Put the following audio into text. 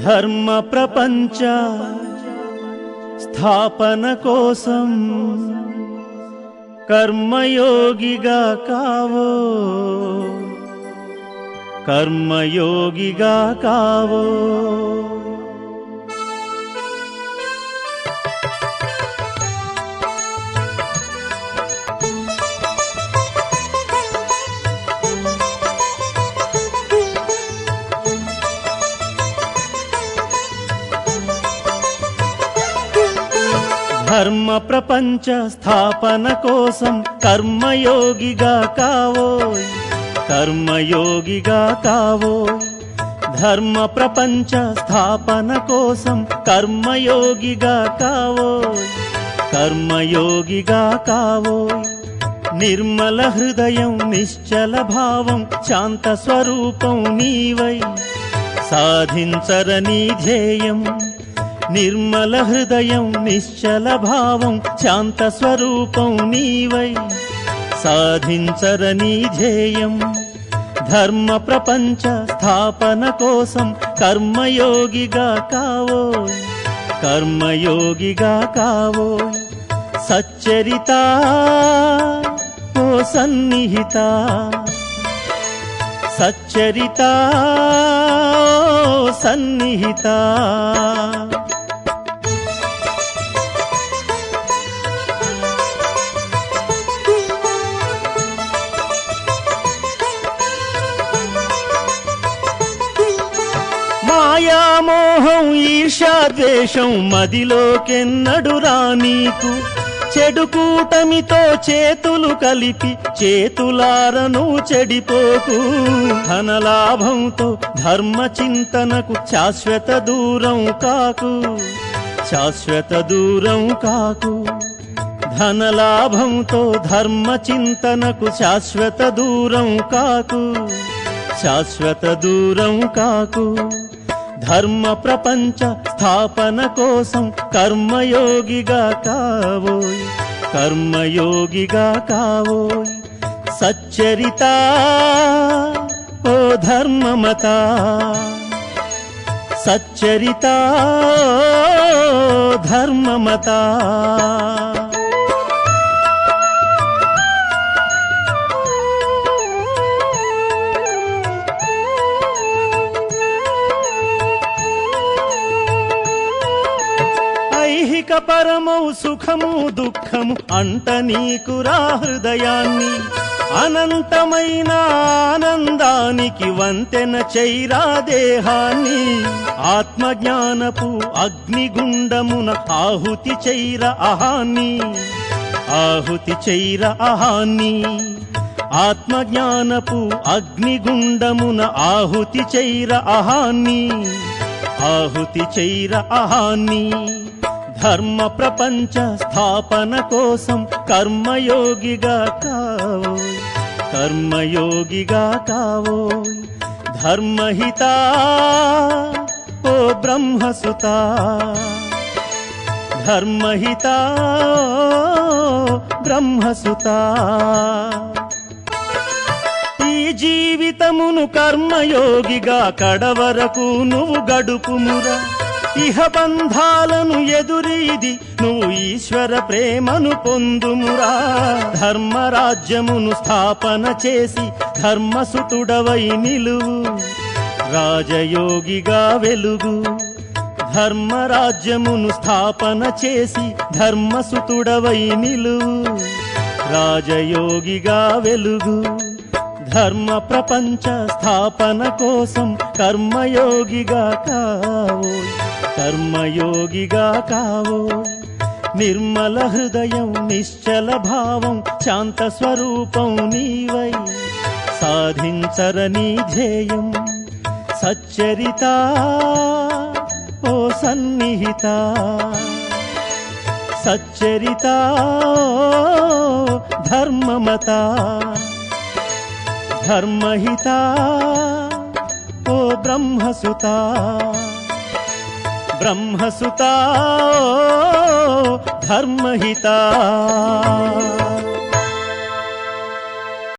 ధర్మ ప్రపంచ స్థాపన కోసం కర్మయోగిగా కావో కర్మయోగిగా కావో ధర్మ ప్రపంచ స్థాపన కోసం కర్మయోగిగా కావోయ్. కర్మయోగిగా కావోయ్. ధర్మ ప్రపంచ స్థాపన కోసం కర్మయోగిగా కావోయ్. కర్మయోగిగా కావోయ్. నిర్మల హృదయం నిశ్చల భావం శాంత స్వరూపం నీవై. సాధించరని ధ్యేయం నిర్మల హృదయం నిశ్చల భావం శాంత స్వరూపం నీవై. సాధించరని ధ్యేయం ధర్మ ప్రపంచ స్థాపన కోసం కర్మయోగిగా కావో కర్మయోగిగా కావో సచ్చరిత ఓ సన్నిహిత. సచ్చరిత సన్నిహిత. మాయామోహం ఈర్షాద్వేషం మదిలోకెన్నడురా నీకు చెడు కూటమితో చేతులు కలిపి చేతులారను చెడిపోకు. ధనలాభంతో ధర్మ చింతనకు శాశ్వత దూరం కాకు. శాశ్వత దూరం కాకు. ధనలాభంతో ధర్మ చింతనకు శాశ్వత దూరం కాకు. శాశ్వత దూరం కాకు. ధర్మ ప్రపంచ స్థాపన కోసం కర్మయోగిగా కావోయ్. కర్మయోగిగా కావోయ్. సచ్చరిత ఓ ధర్మమత. సచ్చరిత ఓ ధర్మమత. ఐహిక పరమౌ సుఖము దుఃఖము అంట నీకురా హృదయాన్ని. అనంతమైన ఆనందానికి వంతెన చైరా దేహాన్ని. ఆత్మజ్ఞానపు అగ్నిగుండమున ఆహుతి చైర అహాన్ని. ఆహుతి చైర అహాన్ని. ఆత్మజ్ఞానపు అగ్నిగుండమున ఆహుతి చైర అహాన్ని. ఆహుతి చైర అహాన్ని. ధర్మ ప్రపంచ స్థాపన కోసం కర్మయోగిగా కావోయ్ కర్మయోగిగా కావోయ్ ధర్మహిత ఓ బ్రహ్మసుత. ధర్మహిత బ్రహ్మసుత. ఈ జీవితమును కర్మయోగిగా కడవరకు నువ్వు గడుపుమురా. ఇహ బంధాలను ఎదురీది నువ్వు ఈశ్వర ప్రేమను పొందుమురా. ధర్మరాజ్యమును స్థాపన చేసి ధర్మసుతుడవై నిలువు. రాజయోగిగా వెలుగు. ధర్మరాజ్యమును స్థాపన చేసి ధర్మసుతుడవై నిలువు. రాజయోగిగా వెలుగు. ధర్మ ప్రపంచ స్థాపన కోసం కర్మయోగిగా కావో కర్మయోగిగా కావో. నిర్మల హృదయం నిశ్చల భావం శాంత స్వరూపం నీవై. సాధించరని ధ్యేయం సచ్చరిత ఓ సన్నిహిత. సచ్చరిత ధర్మమత. ధర్మహిత ఓ బ్రహ్మసుతా. ब्रह्मसुता धर्महिता।